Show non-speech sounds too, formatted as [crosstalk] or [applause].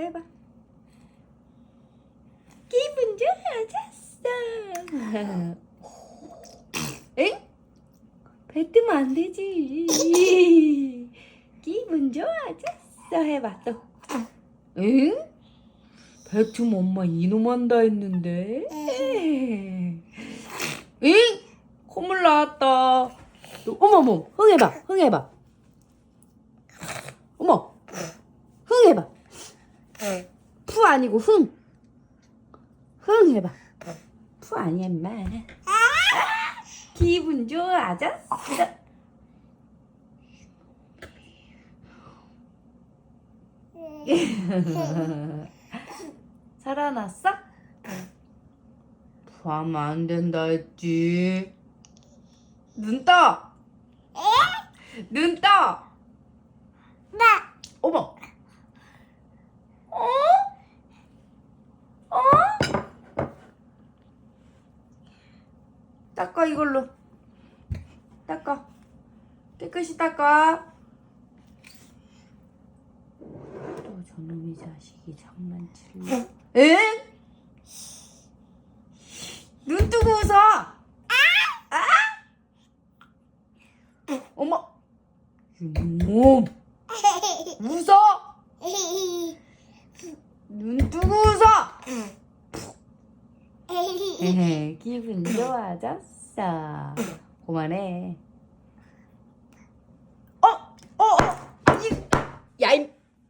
해봐. 기분 좋아졌어. 엥? 뱉으면 안 되지. 기분 좋아졌어. 해봐 또. 응? 뱉으면 엄마 이놈 한다 했는데. 응? 콧물 나왔다. 또, 어머, 어머, 흥 해봐, 흥 해봐. 어머. 푸 아니고 흥. 흥 해봐. 푸 아니야, 임마. 기분 좋아졌어. [laughs] 살아났어? 부하면 안 된다 했지. 눈 떠! 눈 떠! 나 어머! 어? 어? 닦아 이걸로. 닦아. 깨끗이 닦아. 또 저놈의 자식이 장난칠래 에? 눈 뜨고 웃어. 아! 어머. 이놈. [laughs] 웃어 [laughs] 눈 뜨고 웃어 에헤, 기분 좋아졌어. 그만해.